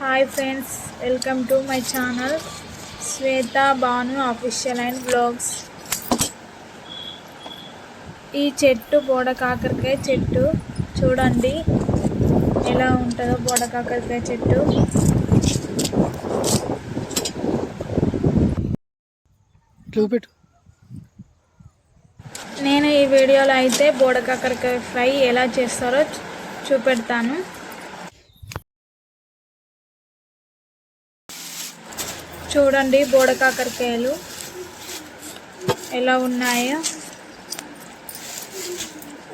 Hi friends welcome to my channel Shweta Bhanu official and blogs ఈ చెట్టు బోడ కాకరకాయ చెట్టు చూడండి ఎలా ఉంటుందో బోడ కాకరకాయ చెట్టు. చూపెట్టు. నేను ఈ వీడియోలో అయితే బోడ కాకరకాయ ఫ్రై ఎలా చేస్తారో చూపెడతాను. చూడండి బోడ కాకరకాయలు ఎలా ఉన్నాయో.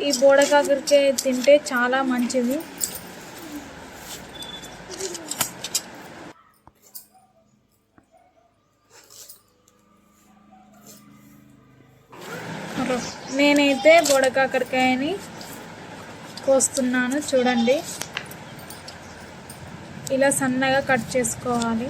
ఈ బోడ కాకరకాయ తింటే చాలా మంచిది. నేనైతే బోడ కాకరకాయని కోస్తున్నాను చూడండి. ఇలా సన్నగా కట్ చేసుకోవాలి.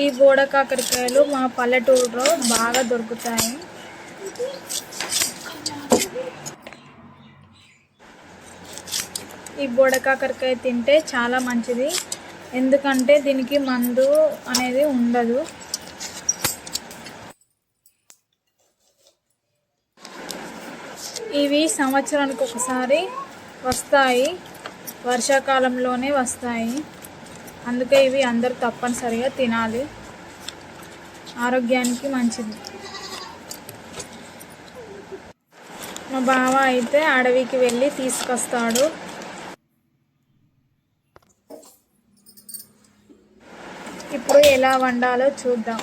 ఈ బోడ కాకరకాయలు మా పల్లెటూరులో బాగా దొరుకుతాయి. ఈ బోడ కాకరకాయ తింటే చాలా మంచిది. ఎందుకంటే దీనికి మందు అనేది ఉండదు. ఇవి సంవత్సరానికి ఒకసారి వస్తాయి. వర్షాకాలంలోనే వస్తాయి. అందుకే ఇవి అందరూ తప్పనిసరిగా తినాలి. ఆరోగ్యానికి మంచిది. మా బావ అయితే అడవికి వెళ్ళి తీసుకొస్తాడు. ఇప్పుడు ఎలా వండాలో చూద్దాం.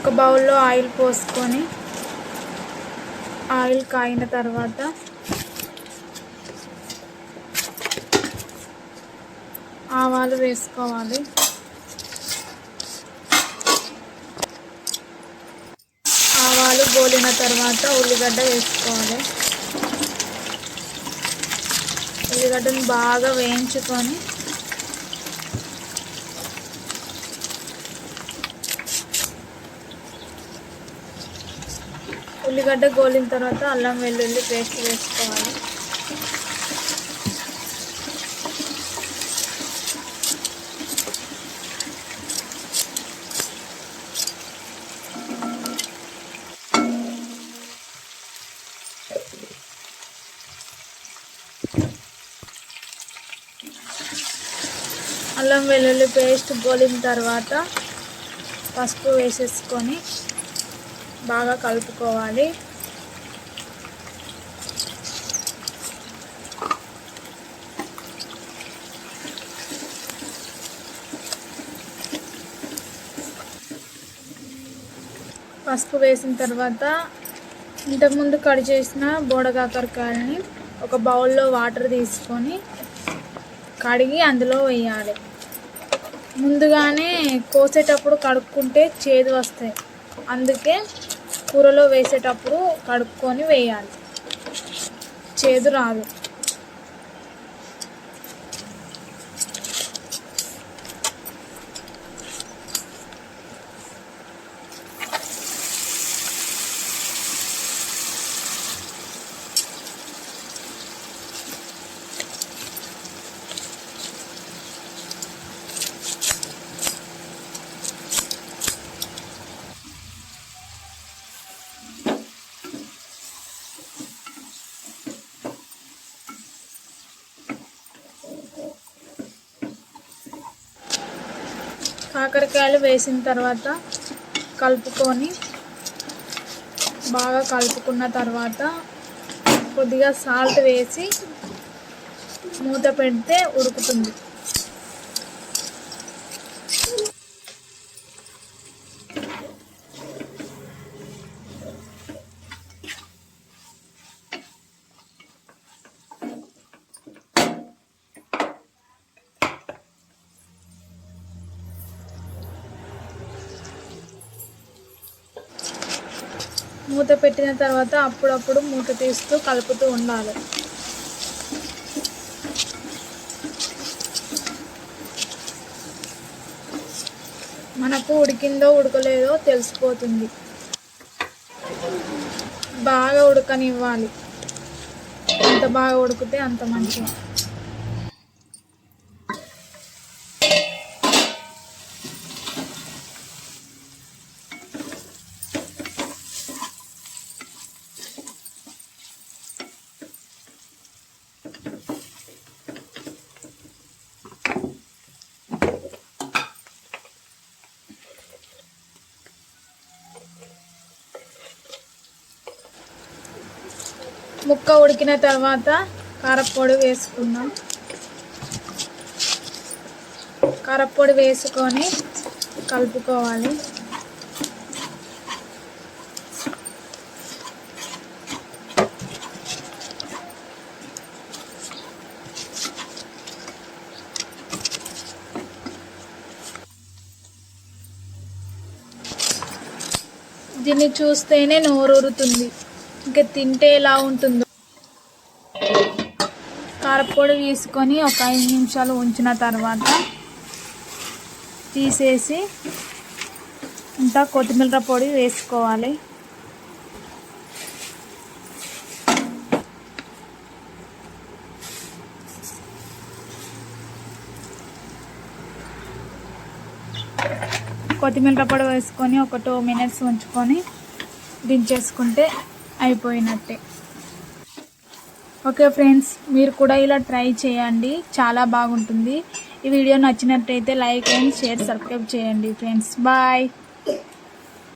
ఒక బౌల్లో ఆయిల్ పోసుకొని ఆయిల్ కాయిన తర్వాత ఆవాలు వేసుకోవాలి. ఆవాలు గోలిన తర్వాత ఉల్లిగడ్డ వేసుకోవాలి. ఉల్లిగడ్డను బాగా వేయించుకొని ఉల్లిగడ్డ గోలిన తర్వాత అల్లం వెల్లుల్లి పేస్ట్ వేసుకోవాలి. అల్లం వెల్లుల్లి పేస్ట్ గోలిన తర్వాత పసుపు వేసేసుకొని బాగా కలుపుకోవాలి. పసుపు వేసిన తర్వాత ఇంతకుముందు కట్ చేసిన బోడకాకరకాయలని ఒక బౌల్లో వాటర్ తీసుకొని కడిగి అందులో వేయాలి. ముందుగానే కోసేటప్పుడు కడుక్కుంటే చేదు వస్తాయి. అందుకే కూరలో వేసేటప్పుడు కడుక్కొని వేయాలి. చేదు రాదు. కాకరకాయలు వేసిన తర్వాత కలుపుకొని బాగా కలుపుకున్న తర్వాత కొద్దిగా సాల్ట్ వేసి మూత పెడితే ఉడుకుతుంది. మూత పెట్టిన తర్వాత అప్పుడప్పుడు మూత తీస్తూ కలుపుతూ ఉండాలి. మనకు ఉడికిందో ఉడకలేదో తెలిసిపోతుంది. బాగా ఉడకనివ్వాలి. ఎంత బాగా ఉడికితే అంత మంచిది. ముక్క ఉడికిన తర్వాత కారపొడి వేసుకుందాం. కారపొడి వేసుకొని కలుపుకోవాలి. దీన్ని చూస్తేనే నోరూరుతుంది. ఇంకా తింటే ఎలా ఉంటుందో. కారపొడి వేసుకొని ఒక ఐదు నిమిషాలు ఉంచిన తర్వాత తీసేసి ఇంకా కొత్తిమీర పొడి వేసుకోవాలి. కొత్తిమీర పొడి వేసుకొని ఒక టూ మినిట్స్ ఉంచుకొని దించేసుకుంటే అయిపోయినట్టే. ఓకే ఫ్రెండ్స్ మీరు కూడా ఇలా ట్రై చేయండి. చాలా బాగుంటుంది. ఈ వీడియో నచ్చినట్టయితే లైక్ అండ్ షేర్ సబ్స్క్రైబ్ చేయండి ఫ్రెండ్స్. బాయ్.